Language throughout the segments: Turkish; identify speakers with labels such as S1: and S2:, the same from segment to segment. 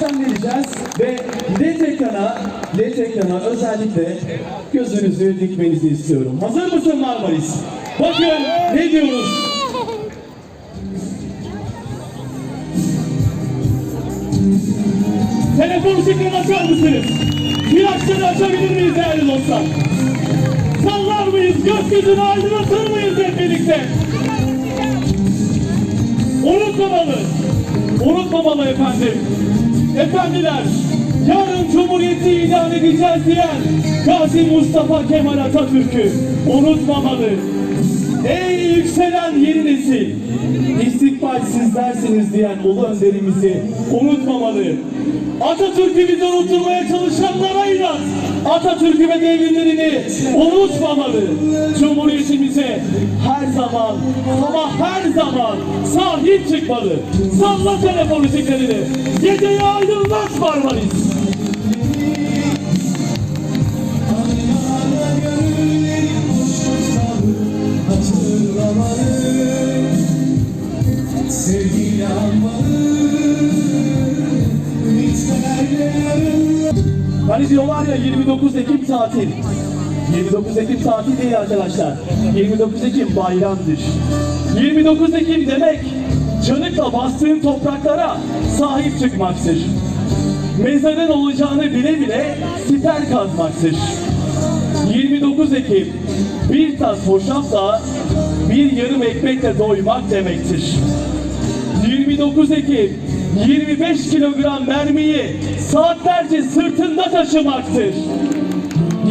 S1: şenleneceğiz ve LED ekrana, LED ekrana özellikle gözünüzü dikmenizi istiyorum. Hazır mısın Marmaris? Bakın ne diyoruz? Telefon ışıklarını açar mısınız? Flaşları açabilir miyiz değerli dostlar? Sallar mıyız? Gökyüzünü aydınlatır mıyız hep birlikte? Unutmamalı. Unutmamalı efendim. Efendiler, yarın Cumhuriyeti ilan edeceğiz diyen Gazi Mustafa Kemal Atatürk'ü unutmamalı. Ey yükselen yeni nesil, istikbal sizlersiniz diyen ulu önderimizi unutmamalı. Atatürk'ü bize unutturmaya çalışanlara inat. Atatürk'ü ve devrimlerini unutmamalı. Cumhuriyetimize her zaman ama her zaman sahip çıkmalı. Salla telefon ışıklarını. Geceyi aydınlat Marmaris.
S2: Sevgiyle
S1: Hani diyorlar ya 29 Ekim tatil. 29 Ekim tatil değil arkadaşlar. 29 Ekim bayramdır. 29 Ekim demek canıkla bastığın topraklara sahip çıkmaktır. Mezarın olacağını bile bile siper kazmaktır. 29 Ekim bir tas hoşafla bir yarım ekmekle doymak demektir. 29 Ekim 25 kilogram mermiyi saatlerce sırtında taşımaktır.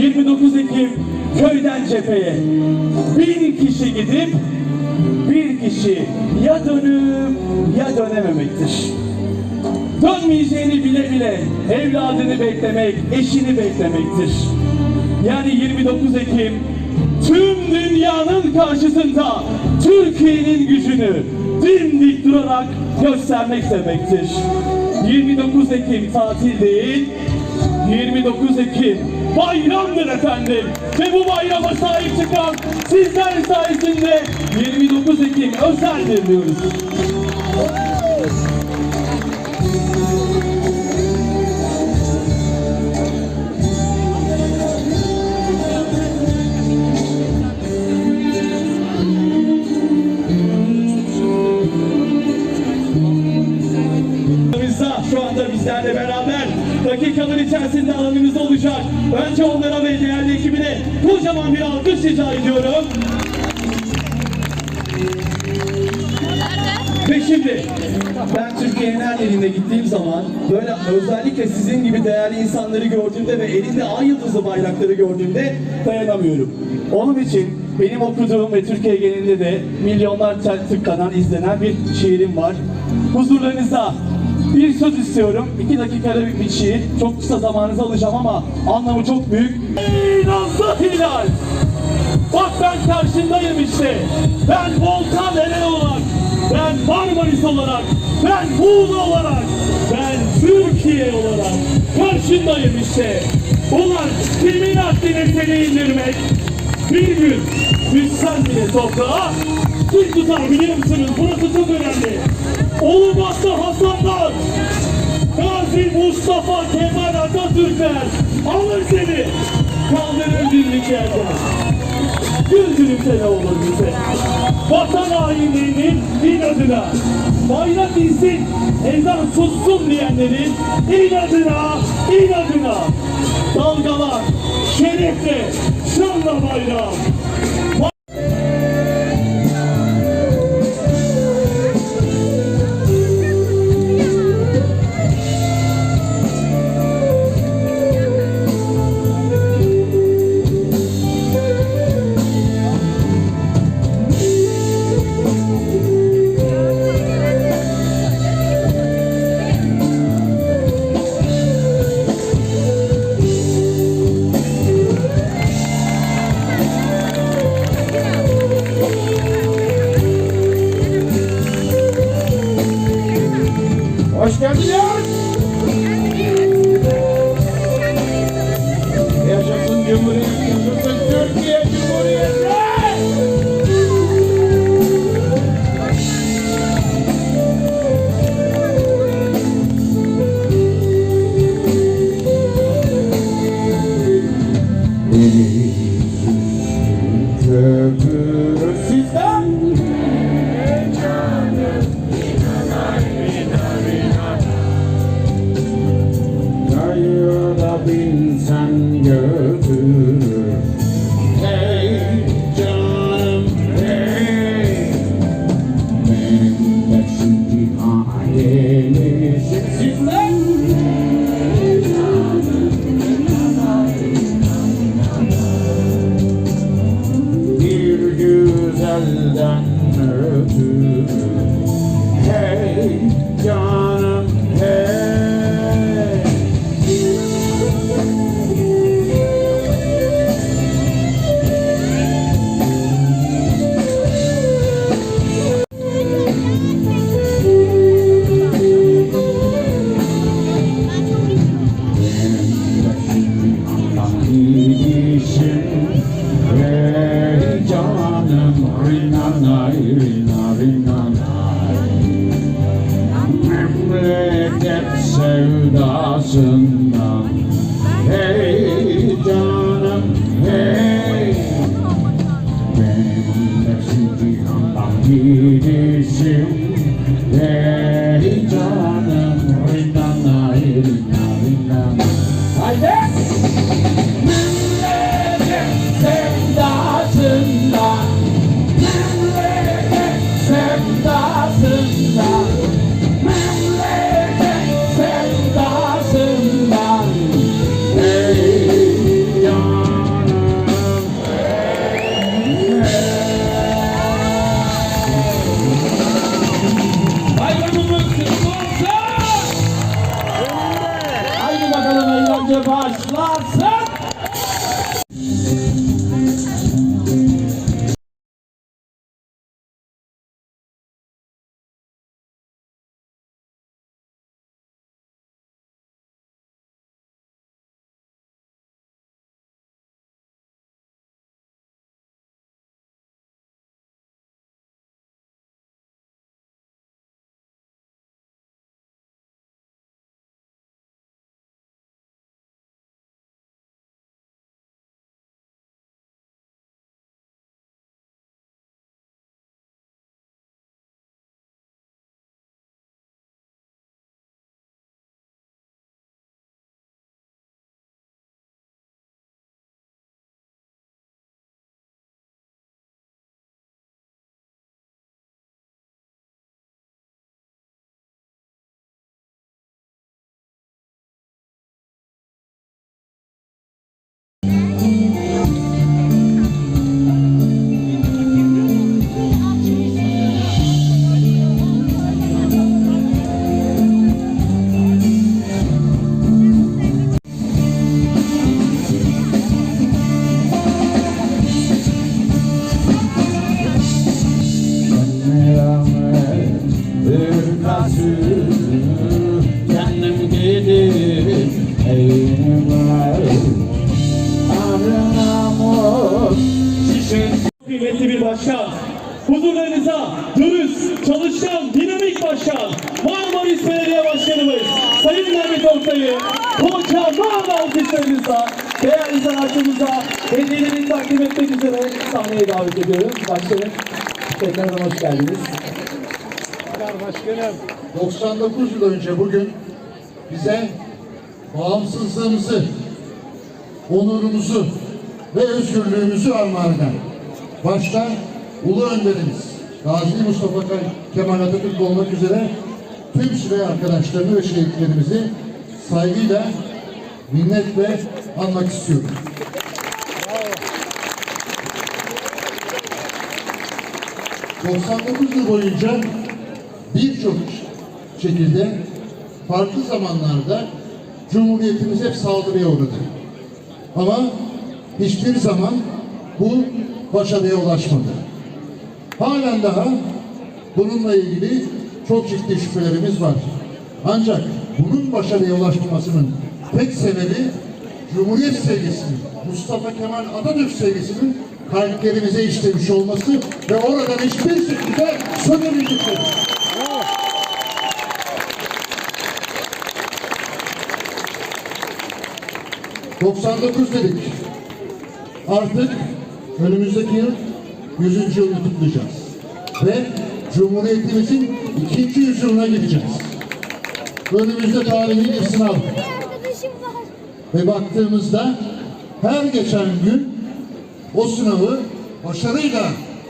S1: 29 Ekim köyden cepheye bin kişi gidip bir kişi ya dönüp ya dönememektir. Dönmeyeceğini bile bile evladını beklemek, eşini beklemektir. Yani 29 Ekim tüm dünyanın karşısında Türkiye'nin gücünü dimdik durarak göstermek demektir. 29 Ekim tatil değil, 29 Ekim bayramdır efendim. Ve bu bayrama sahip çıkan sizler sayesinde 29 Ekim özeldir diyoruz. Böyle özellikle sizin gibi değerli insanları gördüğümde ve elinde ay yıldızlı bayrakları gördüğümde dayanamıyorum. Onun için benim okuduğum ve Türkiye genelinde de milyonlar tıklanan, izlenen bir şiirim var. Huzurlarınızda bir söz istiyorum. İki dakikalık bir şiir. Çok kısa zamanınızı alacağım ama anlamı çok büyük. Ey Hilal! Bak ben karşındayım işte. Ben Volkan Eren olarak, ben Marmaris olarak, ben Muğla olarak, Türkiye olarak karşındayım işte. Ulan kimin haddine seni indirmek? Bir gün düşsen bile toprağa kim tutar biliyor musunuz? Burası çok önemli. Olmazsa Hasanlar, Gazi Mustafa Kemal Atatürkler alır seni. Kaldırır birlik yerden. Güldürüm seni olur bize. Vatan hainliğinin inadına. Bayrak insin, ezan sussun diyenlerin inadına, inadına. Dalgalar, şerefle, şanla bayram.
S3: Sevdasından
S1: davet ediyorum. Başkanım tekrardan hoş geldiniz.
S4: 99 yıl önce bugün bize bağımsızlığımızı, onurumuzu ve özgürlüğümüzü armağan eden başta Ulu Önderimiz Gazi Mustafa Kemal Atatürk olmak üzere tüm silah arkadaşlarını ve şehitlerimizi saygıyla, minnetle anmak istiyorum. ...99 yıl boyunca birçok şekilde farklı zamanlarda Cumhuriyetimiz hep saldırıya uğradı. Ama hiçbir zaman bu başarıya ulaşmadı. Halen daha bununla ilgili çok ciddi şüphelerimiz var. Ancak bunun başarıya ulaşmamasının tek sebebi Cumhuriyet sevgisinin, Mustafa Kemal Atatürk sevgisinin kalplerimize işlemiş olması ve oradan hiçbir şekilde sömürüldükleri. ...99 dedik. artık önümüzdeki yıl 100. yılını kutlayacağız. Ve Cumhuriyetimizin ikinci yüzyılına gideceğiz. Önümüzde tarihi bir sınav. Ve baktığımızda her geçen gün o sınavı başarıyla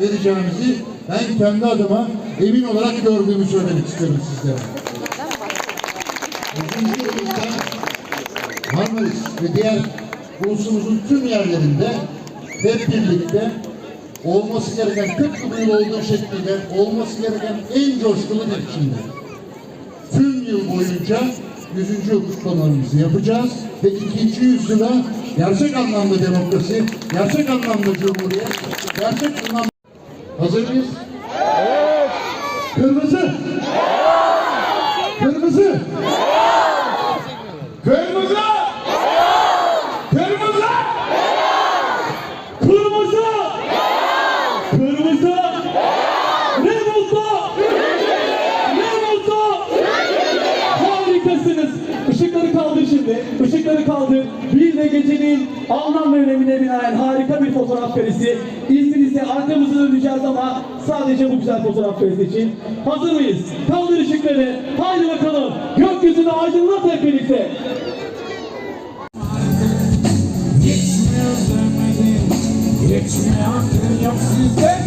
S4: vereceğimizi ben kendi adıma emin olarak gördüğümü söylemek istiyorum sizlere. Marmaris ve diğer ulusumuzun tüm yerlerinde hep birlikte olması gereken tıpkı yıl olduğu şekliyle olması gereken en coşkulu bir biçimde tüm yıl boyunca 100. yıl kutlamalarımızı yapacağız ve ikinci yüzyıla gerçek anlamda demokrasi, gerçek anlamda cumhuriyet, gerçek anlamda... Hazır mıyız? Evet. Kırmızı. Kırmızı.
S2: Kırmızı! Kırmızı! Kırmızı! Kırmızı! Ne mutlu! Ne mutlu! Harikasınız. Işıkları kaldır şimdi. Işıkları kaldır. Bir de gecenin anlam ve önemine binaen harika bir fotoğraf karesi. İzninizle arkamızı döneceğiz ama sadece bu güzel fotoğraf karesi için. Hazır mıyız? Kaldır ışıkları. Haydi bakalım. Gökyüzünü aydınlat hep birlikte.
S3: Geçmiyor demedim Geçmiyor yok sizde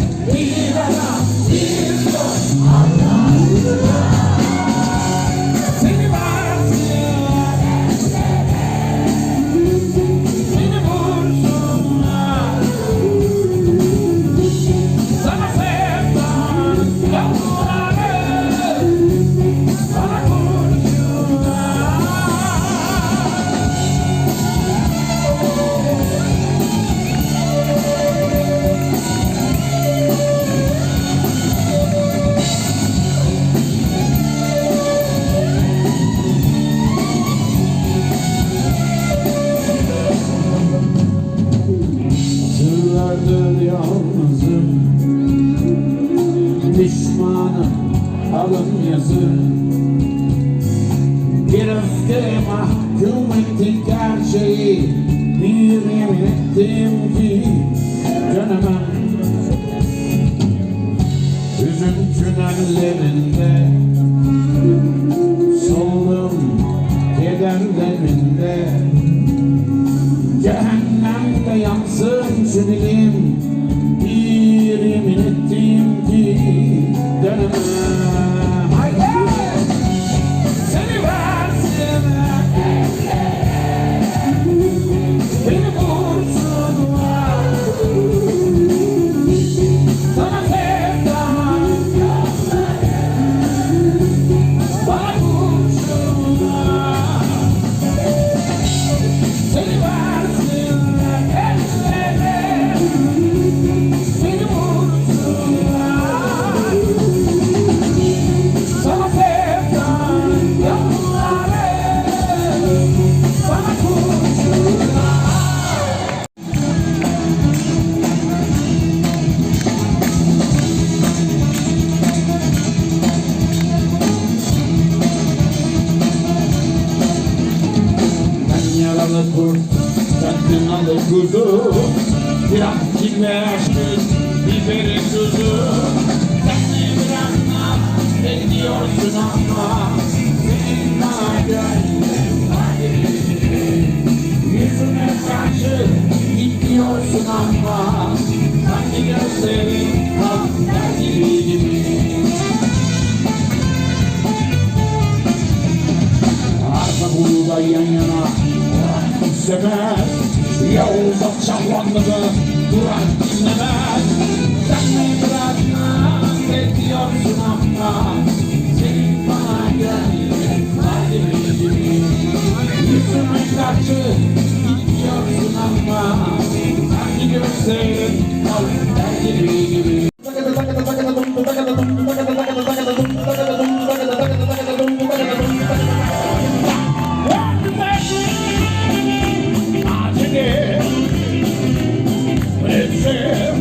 S3: Sen kınalı kuzu Biraz kirve aşkın, biberi tuzu Sen ne bir anlam, bekliyorsun ama? Senin bana gönlün Yüzüme karşı gitmiyorsun ama? Sanki gözlerin kalp gibi gibi. Arpa buğday yan yana İstemez Yavuz akşamlandığı Duran dinlemez said